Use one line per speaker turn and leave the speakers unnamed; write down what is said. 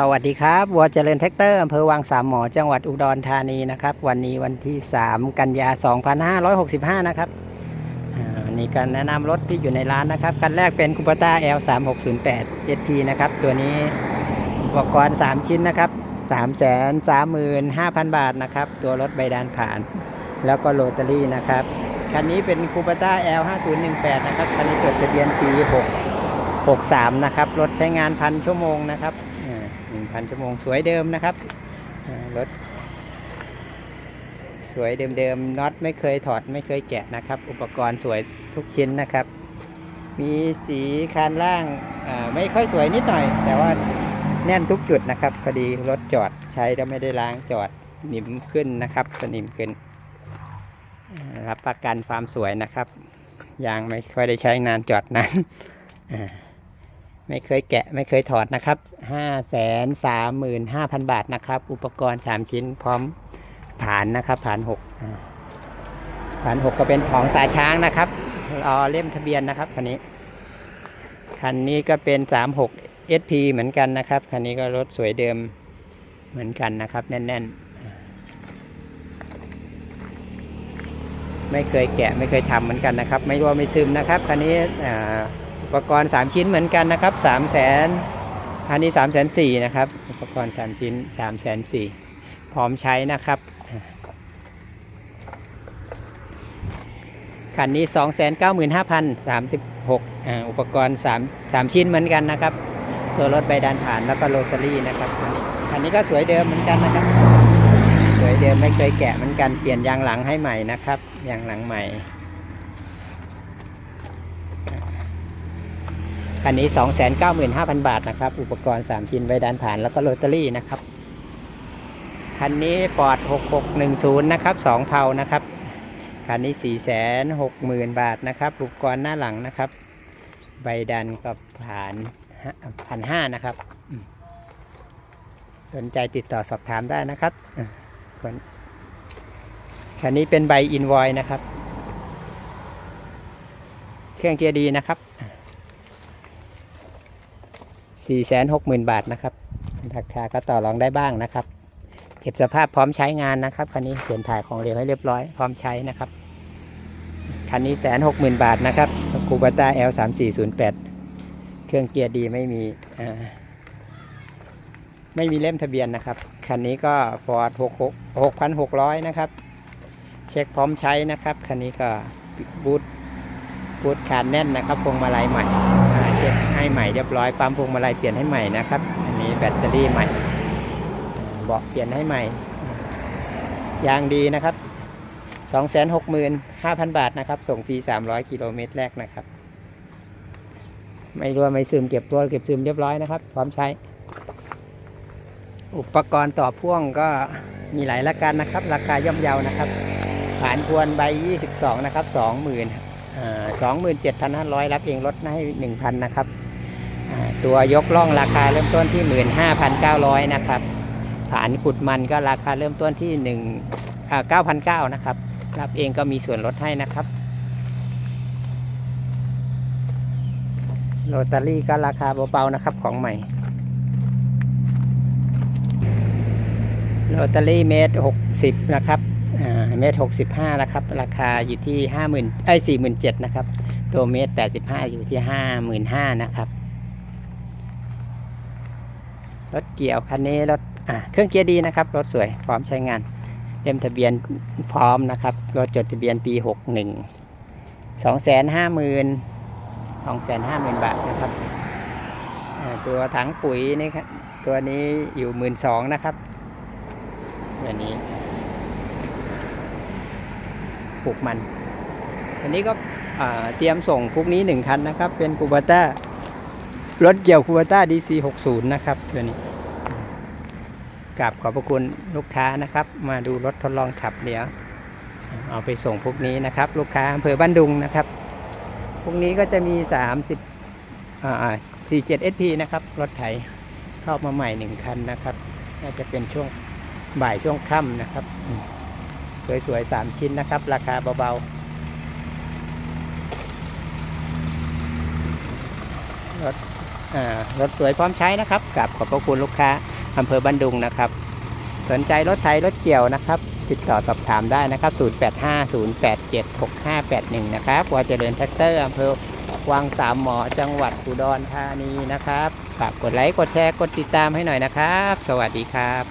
สวัสดีครับวัวเจริญแท็กเตอร์อำเภอวังสามหมอจังหวัดอุดรธานีนะครับ วันนี้วันที่ 3 กันยา 2565 นะครับวันนี้การแนะนำรถที่อยู่ในร้านนะครับคันแรกเป็นคูปต้า L 3 6 0 8 7 p นะครับ ตัวนี้อุปกรณ์ 3 ชิ้นนะครับ 3 3 5 0 0 0 บาทนะครับ ตัวรถใบดานผ่าน แล้วก็โรตารี่นะครับ คันนี้เป็นคูปต้า L 5 0 1 8นะครับ คันนี้จดทะเบียนปี 6 63 นะครับ รถใช้งานพันชั่วโมงนะครับ 1,000 ชั่วโมงสวยเดิมนะครับรถสวยเดิมๆน็อตไม่เคยถอดไม่เคยแกะนะครับ อุปกรณ์สวยทุกชิ้นนะครับ มีสีคานล่างไม่ค่อยสวยนิดหน่อย แต่ว่าแน่นทุกจุดนะครับพอดีรถจอดใช้แล้วไม่ได้ล้างจอดนิ่มขึ้นนะครับสนิมขึ้น รับประกันความสวยนะครับยางไม่ค่อยได้ใช้นานจอดนั้น ไม่เคยแกะไม่เคยถอดนะครับห้าแสนสามหมื่นห้าพันบาทนะครับ อุปกรณ์สามชิ้นพร้อมผ่านนะครับผ่านหกผ่านหกก็เป็นของตาช้างนะครับรอเล่มทะเบียนนะครับคันนี้ คันนี้ก็เป็นสามหก SP เหมือนกันนะครับ คันนี้ก็รถสวยเดิมเหมือนกันนะครับ แน่น ๆ ไม่เคยแกะไม่เคยทำเหมือนกันนะครับ ไม่รั่วไม่ซึมนะครับคันนี้อ่า อุปกรณ์ 3 ชิ้นเหมือนกันนะครับ3 0 0แสนคันนี้ 3 4 0 0 0นะครับ อุปกรณ์ 3 ชิ้น 3 4 0 0 0พร้อมใช้นะครับ คันนี้ 295,036อ่าอุปกรณ์ 3 3 ชิ้นเหมือนกันนะครับ ตัวรถใบดานผ่านแล้วก็โรตารี่นะครับ คันนี้ก็สวยเดิมเหมือนกันนะครับ สวยเดิมไม่เคยแกะเหมือนกัน เปลี่ยนยางหลังให้ใหม่นะครับ ยางหลังใหม่ คันนี้ 295,000 บาทนะครับ อุปกรณ์ 3 ชิ้นไว้ด้านผ่านแล้วก็โรตารี่นะครับ คันนี้ปอด 6610 นะครับ 2 เผานะครับ คันนี้ 460,000 บาทนะครับ อุปกรณ์หน้าหลังนะครับ ใบดันกับผ่านพันห้านะครับ สนใจติดต่อสอบถามได้นะครับคันนี้เป็นใบอินวอยนะครับ เครื่องเกียร์ดีนะครับ 4 6 0 0 0 0 บาทนะครับราคาก็ต่อรองได้บ้างนะครับเก็บสภาพพร้อมใช้งานนะครับคันนี้เปลี่ยนถ่ายของเหลวให้เรียบร้อยพร้อมใช้นะครับคันนี้แสนหกหมื่นบาทนะครับคูบาต้า L 3 4 0 8เครื่องเกียร์ดีไม่มีไม่มีเล่มทะเบียนนะครับ คันนี้ก็ Ford 6 6,600นะครับ เช็คพร้อมใช้นะครับ คันนี้ก็บูทบูทคานแน่นนะครับพวงมาลัยใหม่ ช็คให้ใหม่เรียบร้อยปั๊มพวงมาลัยเปลี่ยนให้ใหม่นะครับ อันนี้แบตเตอรี่ใหม่เบาะเปลี่ยนให้ใหม่ ยางดีนะครับ 265,000 บาทนะครับ ส่งฟรี 300 กิโลเมตรแรกนะครับ ไม่รั่วไม่ซึมเก็บตัวเก็บซึมเรียบร้อยนะครับ พร้อมใช้ อุปกรณ์ต่อพ่วงก็มีหลายรายการนะครับ ราคาย่อมเยานะครับผ่านควรใบ 22 นะครับ 20,000 สองหมื่นเจ็ดพันห้าร้อยรับเองลดให้หนึ่งพันนะครับตัวยกล่องราคาเริ่มต้นที่หมื่นห้าพันเก้าร้อยนะครับฐานขุดมันก็ราคาเริ่มต้นที่หนึ่งเก้าพันเก้านะครับรับเองก็มีส่วนลดให้นะครับโรตารี่ก็ราคาเบาๆนะครับของใหม่โรตารี่เมตรหกสิบนะครับ เมตรหกสิบห้านะครับ ราคาอยู่ที่ห้าหมื่นไอ้สี่หมื่นเจ็ดนะครับ ตัวเมตรแปดสิบห้าอยู่ที่ห้าหมื่นห้านะครับ รถเกี่ยวคันนี้รถอ่าเครื่องเกียร์ดีนะครับ รถสวยพร้อมใช้งานเล่มทะเบียนพร้อมนะครับรถจดทะเบียนปีหกหนึ่งสองแสนห้าหมื่นสองแสนห้าหมื่นบาทนะครับตัวถังปุ๋ยนี่ครับตัวนี้อยู่หมื่นสองนะครับตัวนี้ ปลูกมันอันนี้ก็เตรียมส่งพรุ่งนี้หนึ่งคันนะครับ เป็นคูบาต้ารถเกี่ยวคูบาต้า DC 60 นะครับตัวนี้กราบขอบพระคุณลูกค้านะครับ มาดูรถทดลองขับเดี๋ยวเอาไปส่งพรุ่งนี้นะครับ ลูกค้าอำเภอบ้านดุงนะครับพรุ่งนี้ก็จะมี 30อ่า47 SP นะครับ รถไถเข้ามาใหม่หนึ่งคันนะครับ น่าจะเป็นช่วงบ่ายช่วงค่ำนะครับ สวยๆสามชิ้นนะครับ ราคาเบาๆรถอ่ารถสวยพร้อมใช้นะครับกับขอบพระคุณลูกค้าอำเภอบันดุงนะครับ สนใจรถไทยรถเกี่ยวนะครับ ติดต่อสอบถามได้นะครับ 0850876581 นะครับวาเจริญแท็กเตอร์อำเภอวังสามหมอจังหวัดอุดรธานีนะครับฝากกดไลค์กดแชร์กดติดตามให้หน่อยนะครับ สวัสดีครับ